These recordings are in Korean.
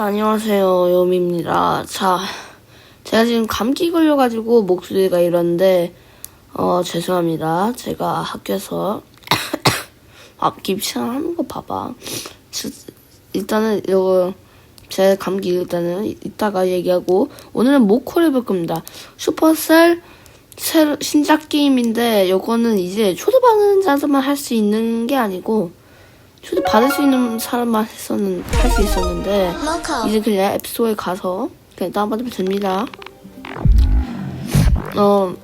자, 안녕하세요. 요미입니다. 자, 제가 지금 감기 걸려가지고 목소리가 이런데, 어, 죄송합니다. 제가 학교에서, 앞기 하는 거 봐봐. 지- 일단은, 이거, 제 감기 일단은 이따가 얘기하고, 오늘은 모코를 해볼 겁니다. 슈퍼셀, 새로, 신작 게임인데, 요거는 이제 초대받는 자들만 할 수 있는 게 아니고, 초대 받을 수 있는 사람만 했었는 할 수 있었는데 이제 그냥 앱스토어에 가서 그냥 다운받으면 됩니다. 어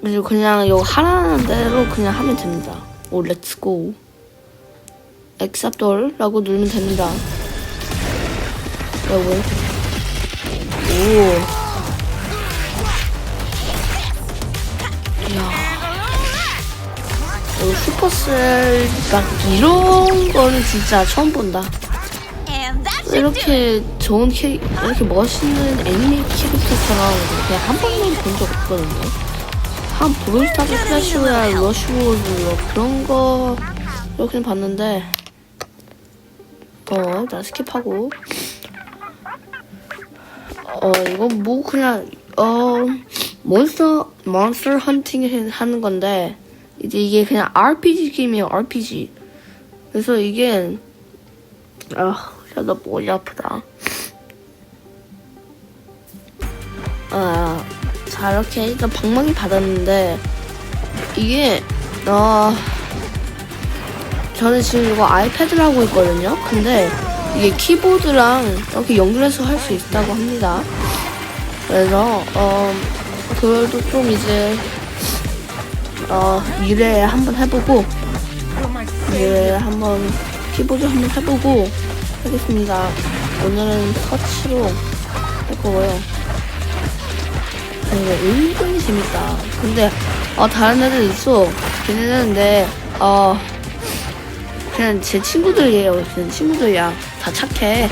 그리고 그냥 이거 하라는 대로 그냥 하면 됩니다. 오 렛츠고 accept라고 누르면 됩니다. 이렇게 오 어, 슈퍼셀 막 이런 거는 진짜 처음 본다. 이렇게 좋은 캐 이렇게 멋있는 애니메 캐릭터처럼 그냥 한 번만 본 적 없거든요. 한 브롤스타즈 플래시로야 러시워드 뭐 그런 거 이렇게 봤는데 어 일단 스킵하고 어 이건 뭐 그냥 어 몬스터 몬스터 헌팅 하는 건데 이제 이게 그냥 RPG 게임이에요 RPG 그래서 이게 아, 야, 나 머리 아프다. 아, 자, 이렇게 일단 방망이 받았는데, 이게, 어, 저는 지금 이거 아이패드를 하고 있거든요? 근데, 이게 키보드랑 이렇게 연결해서 할 수 있다고 합니다. 그래서, 어, 그걸도 좀 이제, 어, 미래에 한번 해보고, 미래에 한번, 키보드 한번 해보고, 하겠습니다. 오늘은 터치로 할 거고요. 아, 이거 은근히 재밌다. 근데, 어, 다른 애들 있어. 걔네는 근데, 어, 그냥 제 친구들이에요. 그냥 친구들이야. 다 착해.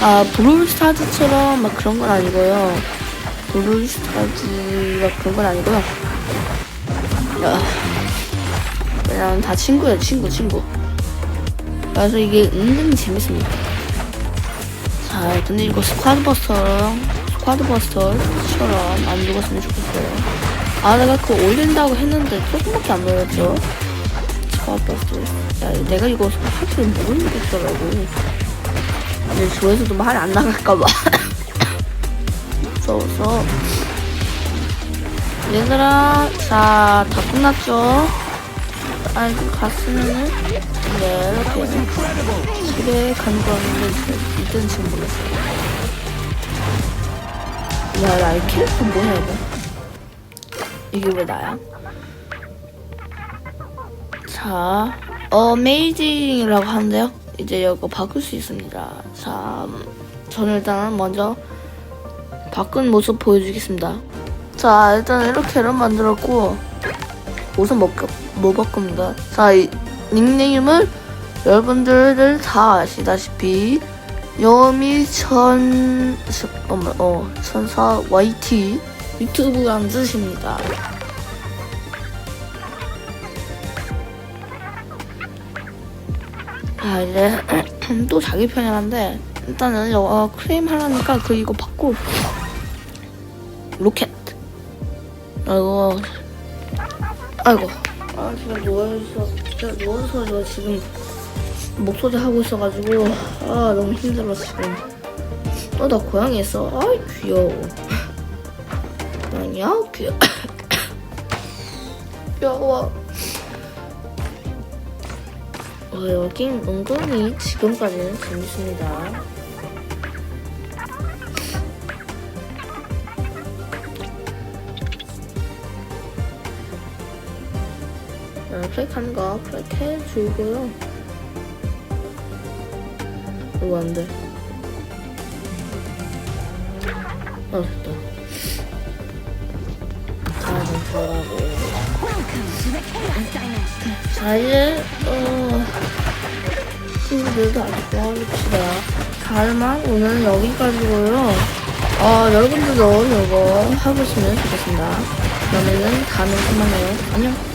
아, 브롤스타즈처럼 막 그런 건 아니고요. 브롤스타즈가 그런 건 아니고요. 아, 그냥 다 친구예요, 친구, 친구. 그래서 이게 은근히 재밌습니다. 자, 근데 이거 스쿼드버스터랑 스쿼드버스터처럼 안 죽었으면 좋겠어요. 아, 내가 그거 올린다고 했는데 조금밖에 안 올렸죠. 스쿼드버스터. 야, 내가 이거 할줄 모르겠더라고. 근데 조회수도 말이 안 나갈까봐. 무서워서. 얘들아, 자, 다 끝났죠? 아이고, 갔으면은. 네, 이렇게 집에 가는 거였는데 이때는 지금 몰랐어요. 야, 나 이 캐릭터 뭐 해야 돼? 이게 왜 나야? 자, 어메이징이라고 하는데요. 이제 이거 바꿀 수 있습니다. 자, 음, 저는 일단 먼저 바꾼 모습 보여주겠습니다. 자, 일단 이렇게를 만들었고 우선 못, 바- 못 바꿉니다. 자, 이 닉네임은 여러분들 다 아시다시피 여미 천 잠깐만 어 천사 YT 유튜브란 뜻입니다. 아 이제 또 자기 편이란데 일단은 어, 크레임 하려니까 그 이거 받고 로켓 아이고. 아이고. 아 지금 누워있어 진짜 누워서 저 지금 목소리 하고 있어가지고 아 너무 힘들어 지금. 어나 고양이 있어. 아이 귀여워. 아니야? 귀여워 귀여워. 어, 여긴 은근히 지금까지는 재밌습니다 어, 클릭하는 거 클릭해주고요. 이거 안 돼. 어, 됐다. 자, 좀 들어가고. 자, 이제, 어, 친구들도 아주 좋아합시다. 다음만 오늘 여기까지고요. 어, 여러분들도 이거 하고 있으면 좋겠습니다. 그러면은 다음에 또 만나요. 안녕.